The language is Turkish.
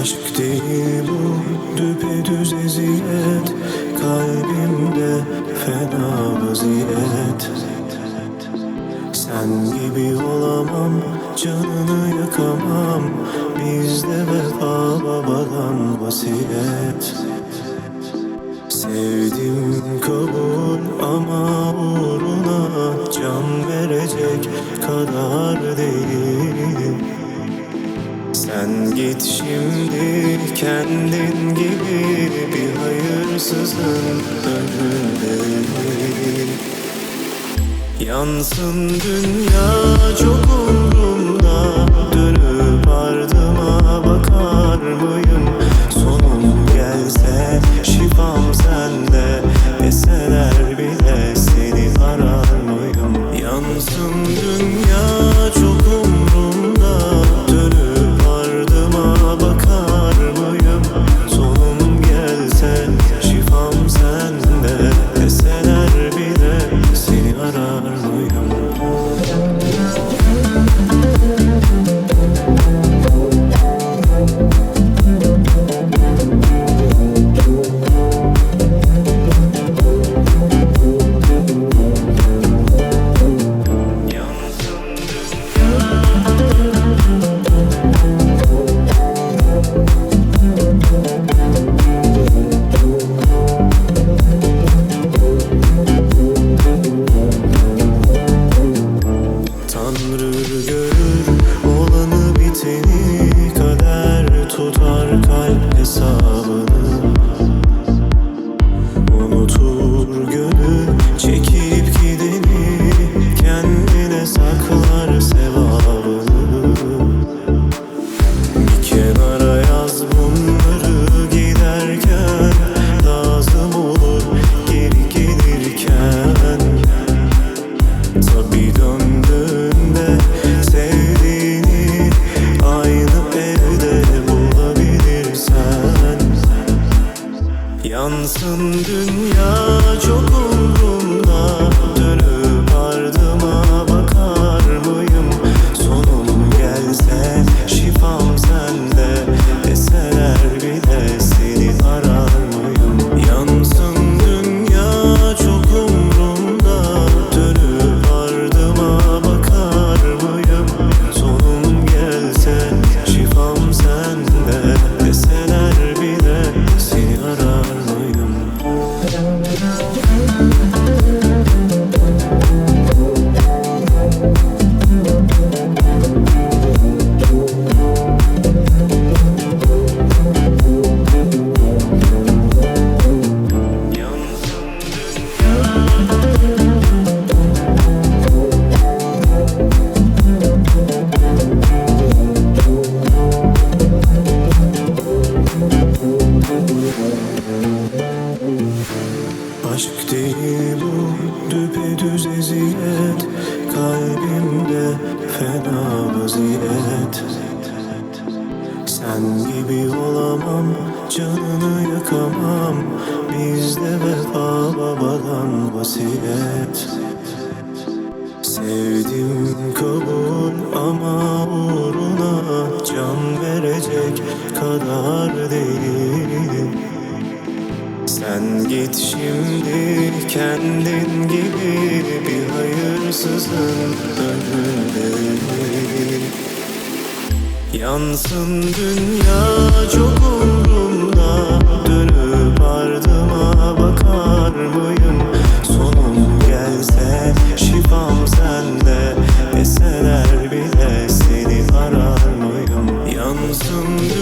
Aşk değil bu düpedüz eziyet. Kalbimde fena vaziyet. Sen gibi olamam Canını yakamam. Bizde vefa babadan vasiyet. Sevdim kabul ama uğruna Can verecek kadar kendin gibi bir hayırsızın önünde Yansın dünya çok Tanrı görür Yansın dünya çok umrumda. Dönüp ardıma eziyet Kalbimde fena vaziyet. Sen gibi olamam Canını yakamam Bizde vefa babadan vasiyet. Sevdim kabul ama uğruna Can verecek kadar değil sen git şimdi kendin gibi bir hayırsızın önünde. Yansın dünya çok umrumda Dönüp ardıma bakar mıyım? Sonum gelse şifam sende Deseler bile seni arar mıyım? Yansın dünya